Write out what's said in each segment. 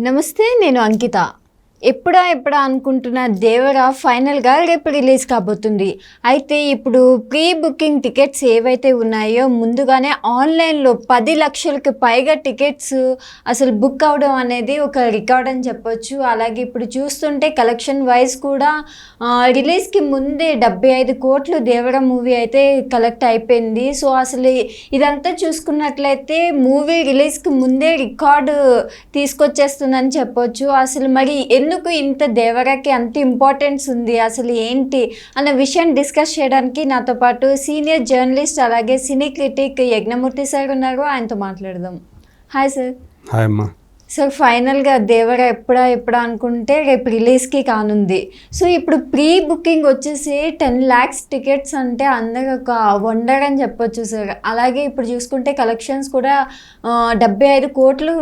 నమస్తే నేను అంకిత ఎప్పుడా ఎప్పుడా అనుకుంటున్న దేవరా ఫైనల్గా రేపు రిలీజ్ కాబోతుంది. అయితే ఇప్పుడు ప్రీ బుకింగ్ టికెట్స్ ఏవైతే ఉన్నాయో ముందుగానే ఆన్లైన్లో పది లక్షలకు పైగా టికెట్స్ అసలు బుక్ అవడం అనేది ఒక రికార్డ్ అని చెప్పొచ్చు. అలాగే ఇప్పుడు చూస్తుంటే కలెక్షన్ వైజ్ కూడా రిలీజ్కి ముందే డెబ్బై ఐదు కోట్లు దేవరా మూవీ అయితే కలెక్ట్ అయిపోయింది. సో అసలు ఇదంతా చూసుకున్నట్లయితే మూవీ రిలీజ్కి ముందే రికార్డు తీసుకొచ్చేస్తుందని చెప్పొచ్చు. అసలు మరి ఎందుకు ఇంత దేవరకి అంత ఇంపార్టెన్స్ ఉంది? అసలు ఏంటి? అన్న విషయం డిస్కస్ చేయడానికి నాతో పాటు సీనియర్ జర్నలిస్ట్ అలాగే సినీ క్రిటిక్ యజ్ఞమూర్తి సార్ ఉన్నారు. ఆయనతో మాట్లాడదాం. హాయ్ సార్ హాయ్ అమ్మా. సార్ ఫైనల్గా దేవర ఎప్పుడా ఎప్పుడా అనుకుంటే రేపు రిలీజ్కి కానుంది. సో ఇప్పుడు ప్రీ బుకింగ్ వచ్చేసి టెన్ ల్యాక్స్ టికెట్స్ అంటే అందరూ ఒక వండర్ అని చెప్పొచ్చు సార్. అలాగే ఇప్పుడు చూసుకుంటే కలెక్షన్స్ కూడా డెబ్బై ఐదు కోట్లు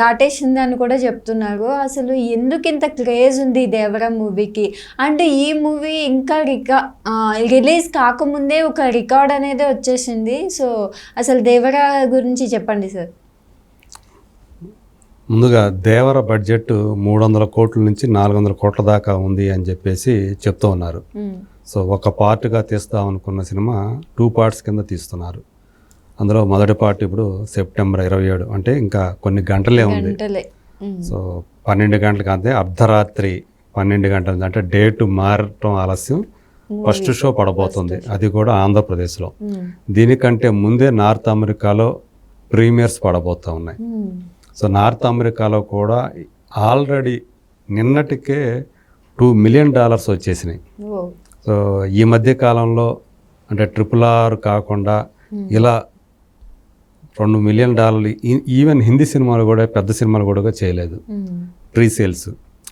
దాటేసింది అని కూడా చెప్తున్నారు. అసలు ఎందుకు ఇంత క్రేజ్ ఉంది దేవర మూవీకి? అంటే ఈ మూవీ ఇంకా రికా రిలీజ్ కాకముందే ఒక రికార్డ్ అనేది వచ్చేసింది. సో అసలు దేవర గురించి చెప్పండి సార్. ముందుగా దేవర బడ్జెట్ మూడు వందల కోట్ల నుంచి నాలుగు వందల కోట్ల దాకా ఉంది అని చెప్పేసి చెప్తూ ఉన్నారు. సో ఒక పార్ట్గా తీస్తాం అనుకున్న సినిమా టూ పార్ట్స్ కింద తీస్తున్నారు. అందులో మొదటి పార్ట్ ఇప్పుడు సెప్టెంబర్ ఇరవై ఏడు అంటే ఇంకా కొన్ని గంటలే ఉంది. సో పన్నెండు గంటలకు అంతే. అర్ధరాత్రి పన్నెండు గంటల అంటే డేట్ మారటం ఆలస్యం. ఫస్ట్ షో పడబోతుంది. అది కూడా ఆంధ్రప్రదేశ్లో. దీనికంటే ముందే నార్త్ అమెరికాలో ప్రీమియర్స్ పడబోతూ ఉన్నాయి. సో నార్త్ అమెరికాలో కూడా ఆల్రెడీ నిన్నటికే టూ మిలియన్ డాలర్స్ వచ్చేసినాయి. సో ఈ మధ్య కాలంలో అంటే ట్రిపుల్ ఆర్ కాకుండా ఇలా రెండు మిలియన్ డాలర్లు ఈ- ఈవెన్ హిందీ సినిమాలు కూడా పెద్ద సినిమాలు కూడా చేయలేదు. మ్మ్. Pre sales.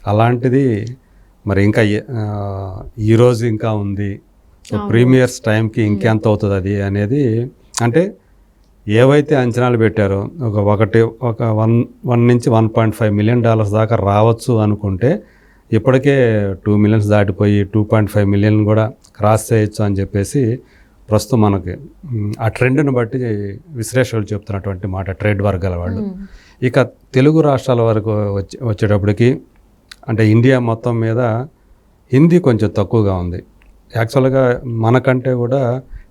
అలాంటిది మరి ఇంకా ఈరోజు ఇంకా ఉంది. ప్రీమియర్స్ టైంకి ఇంకెంత అవుతుంది అది అనేది అంటే ఏవైతే అంచనాలు పెట్టారో ఒక ఒకటి ఒక వన్ వన్ నుంచి one point five million dollars దాకా రావచ్చు అనుకుంటే ఇప్పటికే టూ మిలియన్స్ దాటిపోయి టూ పాయింట్ ఫైవ్ మిలియన్ కూడా క్రాస్ చేయొచ్చు అని చెప్పేసి ప్రస్తుతం మనకి ఆ ట్రెండ్ని బట్టి విశ్లేషకులు చెప్తున్నటువంటి మాట ట్రేడ్ వర్గాల వాళ్ళు. ఇక తెలుగు రాష్ట్రాల వరకు వచ్చే వచ్చేటప్పటికి అంటే ఇండియా మొత్తం మీద హిందీ కొంచెం తక్కువగా ఉంది. యాక్చువల్గా మనకంటే కూడా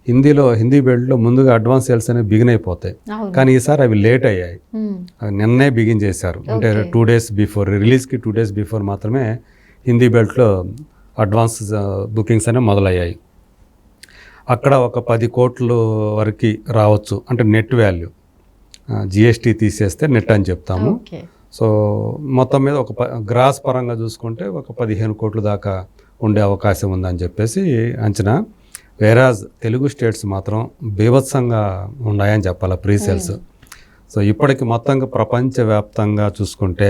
హిందీలో హిందీ బెల్ట్లో ముందుగా అడ్వాన్స్ సేల్స్ అనేవి బిగిన్ అయిపోతాయి. కానీ ఈసారి అవి లేట్ అయ్యాయి. నిన్నే బిగిన్ చేశారు. అంటే టూ డేస్ బిఫోర్ రిలీజ్కి టూ డేస్ బిఫోర్ మాత్రమే హిందీ బెల్ట్లో అడ్వాన్స్ బుకింగ్స్ అనేవి మొదలయ్యాయి. అక్కడ ఒక పది కోట్లు వరకు రావచ్చు. అంటే నెట్ వాల్యూ. జిఎస్టీ తీసేస్తే నెట్ అని చెప్తాము. సో మొత్తం మీద ఒక ప- గ్రాస్ పరంగా చూసుకుంటే ఒక పదిహేను కోట్ల దాకా ఉండే అవకాశం ఉందని చెప్పేసి అంచనా వేరాజ్ తెలుగు స్టేట్స్ మాత్రం బీభత్సంగా ఉన్నాయని చెప్పాలి ప్రీ సేల్స్ సో ఇప్పటికి మొత్తంగా ప్రపంచవ్యాప్తంగా చూసుకుంటే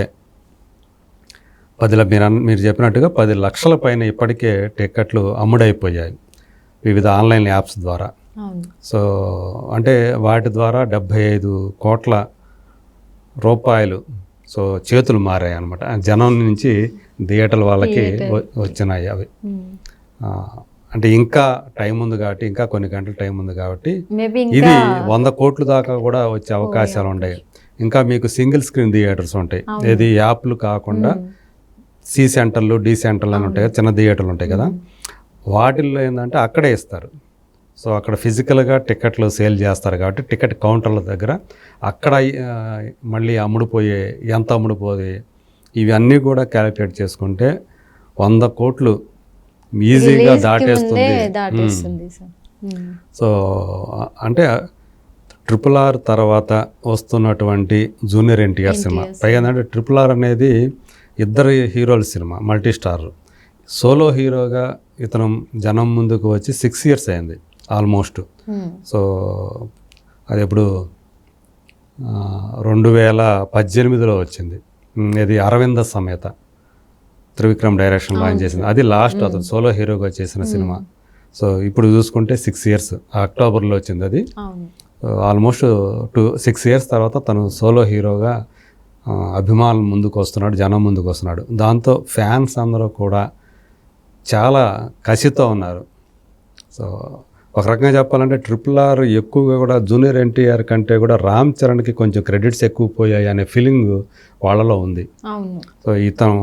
పది మీరు మీరు చెప్పినట్టుగా పది లక్షల పైన ఇప్పటికే టికెట్లు అమ్ముడైపోయాయి వివిధ ఆన్లైన్ యాప్స్ ద్వారా. సో అంటే వాటి ద్వారా డెబ్భై ఐదు కోట్ల రూపాయలు సో చేతులు మారాయి అనమాట జనం నుంచి థియేటర్ల వాళ్ళకి వచ్చినాయి అవి. ఆ, అంటే ఇంకా టైం ఉంది కాబట్టి ఇంకా కొన్ని గంటల టైం ఉంది కాబట్టి ఇది వంద కోట్ల దాకా కూడా వచ్చే అవకాశాలు ఉన్నాయి ఇంకా మీకు సింగిల్ స్క్రీన్ థియేటర్స్ ఉంటాయి. ఏది యాప్లు కాకుండా సి సెంటర్లు డి సెంటర్లు అని ఉంటాయి కదా, చిన్న థియేటర్లు ఉంటాయి కదా. వాటిల్లో ఏంటంటే అక్కడే ఇస్తారు. సో అక్కడ ఫిజికల్గా టికెట్లు సేల్ చేస్తారు కాబట్టి టికెట్ కౌంటర్ల దగ్గర అక్కడ మళ్ళీ అమ్ముడుపోయే ఎంత అమ్ముడుపోయి ఇవన్నీ కూడా క్యాలిక్యులేట్ చేసుకుంటే వంద కోట్లు ఈజీగా దాటేస్తుంది. మ్మ్. సో అంటే ట్రిపుల్ ఆర్ తర్వాత వస్తున్నటువంటి జూనియర్ ఎన్టీఆర్ సినిమా. పైగా ఏంటంటే ట్రిపుల్ ఆర్ అనేది ఇద్దరు హీరోల సినిమా మల్టీ స్టార్ సోలో హీరోగా ఇతను జనం ముందుకు వచ్చి సిక్స్ ఇయర్స్ అయింది ఆల్మోస్ట్. సో అది ఇప్పుడు రెండు వేల పద్దెనిమిదిలో వచ్చింది. ఇది అరవింద సమేత. త్రివిక్రమ్ డైరెక్షన్ లాంచ్ చేసింది. అది లాస్ట్ అతను సోలో హీరోగా చేసిన సినిమా. సో ఇప్పుడు చూసుకుంటే సిక్స్ ఇయర్స్ అక్టోబర్లో వచ్చింది అది. ఆల్మోస్ట్ టూ సిక్స్ ఇయర్స్ తర్వాత తను సోలో హీరోగా అభిమానులు ముందుకు వస్తున్నాడు జనం ముందుకు వస్తున్నాడు. దాంతో ఫ్యాన్స్ అందరూ కూడా చాలా కసితో ఉన్నారు. సో ఒక రకంగా చెప్పాలంటే ట్రిపుల్ ఆర్ ఎక్కువగా కూడా జూనియర్ ఎన్టీఆర్ కంటే కూడా రామ్ చరణ్కి కొంచెం క్రెడిట్స్ ఎక్కువ పోయాయి అనే ఫీలింగ్ వాళ్ళలో ఉంది. సో ఇతను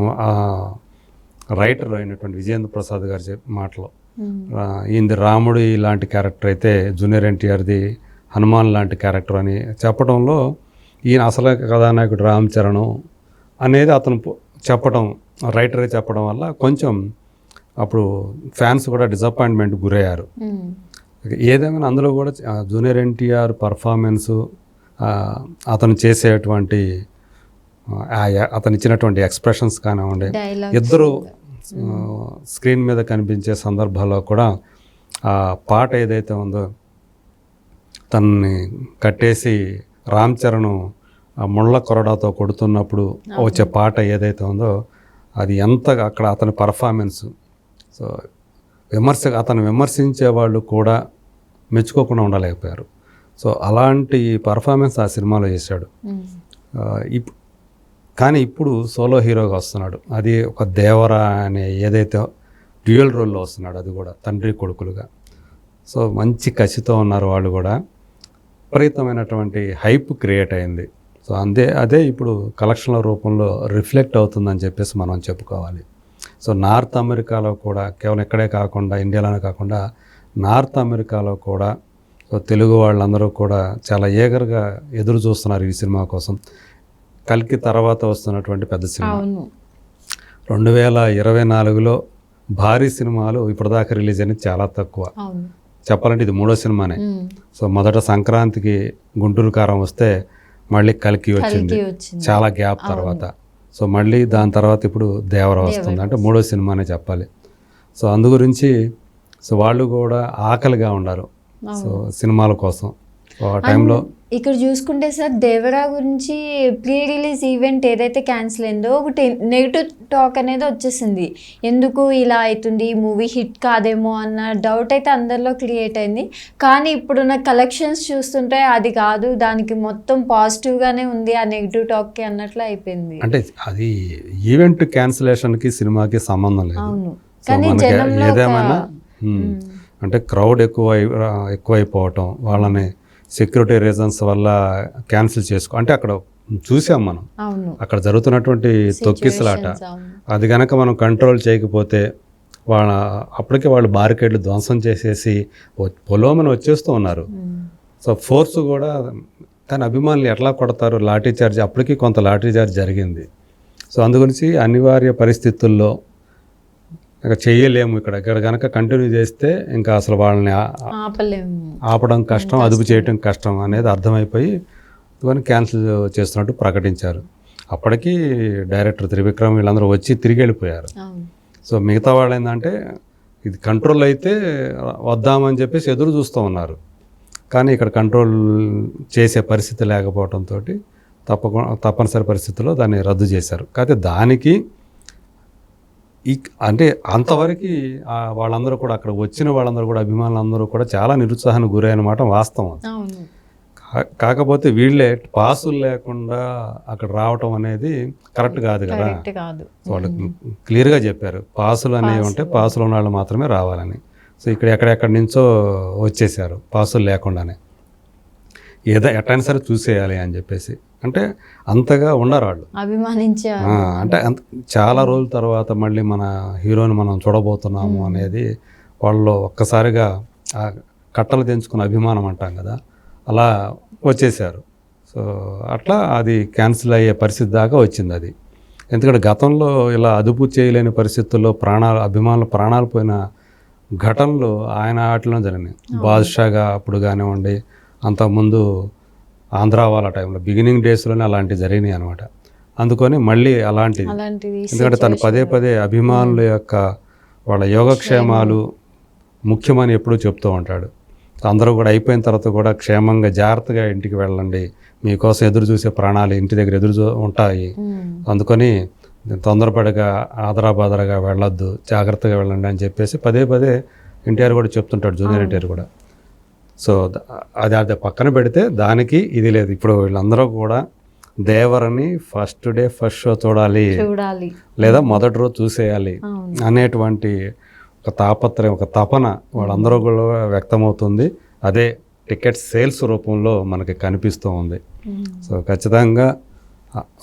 రైటర్ అయినటువంటి విజయేంద్ర ప్రసాద్ గారి మాటలో ఈయనది రాముడు ఇలాంటి క్యారెక్టర్ అయితే జూనియర్ ఎన్టీఆర్ది హనుమాన్ లాంటి క్యారెక్టర్ అని చెప్పడంలో ఈయన అసలు కథానాయకుడు రామ్ చరణ్ అనేది అతను చెప్పడం రైటరే చెప్పడం వల్ల కొంచెం అప్పుడు ఫ్యాన్స్ కూడా డిసప్పాయింట్మెంట్ గురయ్యారు. ఏదేమైనా అందులో కూడా జూనియర్ ఎన్టీఆర్ పర్ఫార్మెన్సు అతను చేసేటువంటి అతను ఇచ్చినటువంటి ఎక్స్ప్రెషన్స్ కానివ్వండి. ఇద్దరు స్క్రీన్ మీద కనిపించే సందర్భాల్లో కూడా ఆ పాట ఏదైతే ఉందో తనని కట్టేసి రామ్ చరణ్ ముళ్ళ కొరడాతో కొడుతున్నప్పుడు వచ్చే పాట ఏదైతే ఉందో అది ఎంత అక్కడ అతని పర్ఫార్మెన్స్ సో విమర్శ అతను విమర్శించే వాళ్ళు కూడా మెచ్చుకోకుండా ఉండలేకపోయారు. సో అలాంటి పర్ఫార్మెన్స్ ఆ సినిమాలో చేశాడు. కానీ ఇప్పుడు సోలో హీరోగా వస్తున్నాడు. అది ఒక దేవరా అనే ఏదైతే డ్యూయల్ రోల్లో వస్తున్నాడు అది కూడా తండ్రి కొడుకులుగా. సో మంచి కసితో ఉన్నారు వాళ్ళు కూడా. విపరీతమైనటువంటి హైప్ క్రియేట్ అయింది. సో అందే అదే ఇప్పుడు కలెక్షన్ల రూపంలో రిఫ్లెక్ట్ అవుతుందని చెప్పేసి మనం చెప్పుకోవాలి. సో నార్త్ అమెరికాలో కూడా కేవలం ఇక్కడే కాకుండా ఇండియాలోనే కాకుండా నార్త్ అమెరికాలో కూడా సో తెలుగు వాళ్ళందరూ కూడా చాలా ఏగర్గా ఎదురు చూస్తున్నారు ఈ సినిమా కోసం. కల్కి తర్వాత వస్తున్నటువంటి పెద్ద సినిమా. రెండు వేల ఇరవై నాలుగులో భారీ సినిమాలు ఇప్పటిదాకా రిలీజ్ అయినది చాలా తక్కువ. చెప్పాలంటే ఇది మూడో సినిమానే. సో మొదట సంక్రాంతికి గుంటూరు కారం వస్తే మళ్ళీ కలికి వచ్చింది. చాలా గ్యాప్ తర్వాత. సో మళ్ళీ దాని తర్వాత ఇప్పుడు దేవర వస్తుంది. అంటే మూడో సినిమానే చెప్పాలి. సో అందు గురించి సో వాళ్ళు కూడా ఆకలిగా ఉన్నారు సో సినిమాల కోసం. టైంలో. ఇక్కడ చూసుకుంటే సార్ దేవరా గురించి ప్రీ రిలీజ్ ఈవెంట్ ఏదైతే క్యాన్సిల్ అయిందో ఒకటి నెగిటివ్ టాక్ అనేది వచ్చేసింది. ఎందుకు ఇలా అవుతుంది? ఈ మూవీ హిట్ కాదేమో అన్న డౌట్ అయితే అందరిలో క్రియేట్ అయింది. కానీ ఇప్పుడున్న కలెక్షన్స్ చూస్తుంటే అది కాదు దానికి మొత్తం పాజిటివ్గానే ఉంది ఆ నెగిటివ్ టాక్కి అన్నట్లు అయిపోయింది. అంటే అది ఈవెంట్ క్యాన్సిలేషన్కి సినిమాకి సంబంధం లేదు. అవును. కానీ జనంలో ఒక- ఏదేమైనా అంటే క్రౌడ్ ఎక్కువ ఎక్కువైపోవటం వాళ్ళని సెక్యూరిటీ రీజన్స్ వల్ల క్యాన్సిల్ చేసుకో అంటే అక్కడ చూసాం మనం. అక్కడ జరుగుతున్నటువంటి తొక్కిసలాట. అది కనుక మనం కంట్రోల్ చేయకపోతే వాళ్ళ అప్పటికే వాళ్ళు బారికేడ్లు ధ్వంసం చేసేసి పొలోమని వచ్చేస్తూ ఉన్నారు. సో ఫోర్స్ కూడా కానీ అభిమానులు ఎట్లా కొడతారు? లాఠీ చార్జ్ అప్పటికి కొంత లాఠీ చార్జ్ జరిగింది. సో అందుగురించి అనివార్య పరిస్థితుల్లో ఇక చెయ్యలేము ఇక్కడ. ఇక్కడ కనుక కంటిన్యూ చేస్తే ఇంకా అసలు వాళ్ళని ఆపడం కష్టం అదుపు చేయడం కష్టం అనేది అర్థమైపోయి ఇవన్నీ క్యాన్సిల్ చేస్తున్నట్టు ప్రకటించారు. అప్పటికి డైరెక్టర్ త్రివిక్రమ్ వీళ్ళందరూ వచ్చి తిరిగి వెళ్ళిపోయారు. సో మిగతా వాళ్ళు ఏంటంటే ఇది కంట్రోల్ అయితే వద్దామని చెప్పేసి ఎదురు చూస్తూ ఉన్నారు. కానీ ఇక్కడ కంట్రోల్ చేసే పరిస్థితి లేకపోవడంతో తప్పకుండా తప్పనిసరి పరిస్థితుల్లో దాన్ని రద్దు చేశారు. కాకపోతే దానికి ఈ అంటే అంతవరకు వాళ్ళందరూ కూడా అక్కడ వచ్చిన వాళ్ళందరూ కూడా అభిమానులందరూ కూడా చాలా నిరుత్సాహానికి గురైన మాట వాస్తవం కాకపోతే వీళ్ళే పాసులు లేకుండా అక్కడ రావటం అనేది కరెక్ట్ కాదు కాదు. వాళ్ళు క్లియర్గా చెప్పారు. పాసులు అనేవి ఉంటే పాసులు ఉన్న వాళ్ళు మాత్రమే రావాలని. సో ఇక్కడ ఎక్కడెక్కడి నుంచో వచ్చేసారు పాసులు లేకుండానే. ఏదో ఎట్టైనా సరే చూసేయాలి అని చెప్పేసి. అంటే అంతగా ఉండరు వాళ్ళు. అభిమానించే అంటే అంత చాలా రోజుల తర్వాత మళ్ళీ మన హీరోని మనం చూడబోతున్నాము అనేది వాళ్ళు ఒక్కసారిగా ఆ కట్టలు తెంచుకున్న అభిమానం అంటాం కదా అలా వచ్చేసారు సో అట్లా అది క్యాన్సిల్ అయ్యే పరిస్థితి దాకా వచ్చింది అది. ఎందుకంటే గతంలో ఇలా అదుపు చేయలేని పరిస్థితుల్లో ప్రాణాలు అభిమానులు ప్రాణాలు పోయిన ఘటనలు ఆయన ఆటలో జరిగినాయి. బాద్షాగా అప్పుడు కానివ్వండి అంతకుముందు ఆంధ్ర వాళ్ళ టైంలో బిగినింగ్ డేస్లోనే అలాంటివి జరిగినాయి అనమాట అందుకని మళ్ళీ అలాంటిది. ఎందుకంటే తను పదే పదే అభిమానుల యొక్క వాళ్ళ యోగక్షేమాలు ముఖ్యమని ఎప్పుడూ చెప్తూ ఉంటాడు. అందరూ కూడా అయిపోయిన తర్వాత కూడా క్షేమంగా జాగ్రత్తగా ఇంటికి వెళ్ళండి. మీకోసం ఎదురు చూసే ప్రాణాలు ఇంటి దగ్గర ఎదురు ఉంటాయి. అందుకని తొందరపడగా ఆదరాబాదరగా వెళ్ళొద్దు జాగ్రత్తగా వెళ్ళండి అని చెప్పేసి పదే పదే ఎన్టీఆర్ కూడా చెప్తుంటాడు జూనియర్ ఎన్టీఆర్ కూడా. సో అది అది పక్కన పెడితే దానికి ఇది లేదు. ఇప్పుడు వీళ్ళందరూ కూడా దేవరని ఫస్ట్ డే ఫస్ట్ షో చూడాలి. చూడాలి. లేదా మొదటి రోజు చూసేయాలి అనేటువంటి ఒక తాపత్రయం ఒక తపన వాళ్ళందరూ కూడా వ్యక్తమవుతుంది. అదే టికెట్ సేల్స్ రూపంలో మనకి కనిపిస్తూ ఉంది. సో ఖచ్చితంగా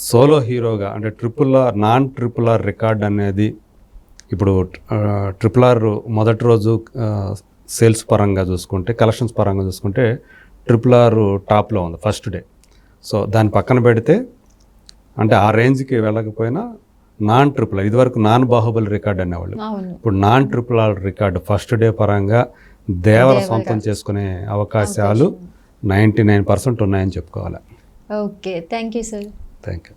సోలో హీరోగా అంటే triple R non triple R record అనేది ఇప్పుడు ట్రిపుల్ ఆర్ మొదటి రోజు సేల్స్ పరంగా చూసుకుంటే కలెక్షన్స్ పరంగా చూసుకుంటే ట్రిపుల్ ఆర్ టాప్లో ఉంది ఫస్ట్ డే. సో దాన్ని పక్కన పెడితే అంటే ఆ రేంజ్కి వెళ్ళకపోయినా నాన్ ట్రిపుల్ ఆర్ ఇదివరకు నాన్ బాహుబలి రికార్డ్ అనేవాళ్ళు. ఇప్పుడు non triple R record first day పరంగా దేవర సొంతం చేసుకునే అవకాశాలు నైంటీ నైన్ పర్సెంట్ ఉన్నాయని చెప్పుకోవాలి. Okay. Thank you sir. Thank you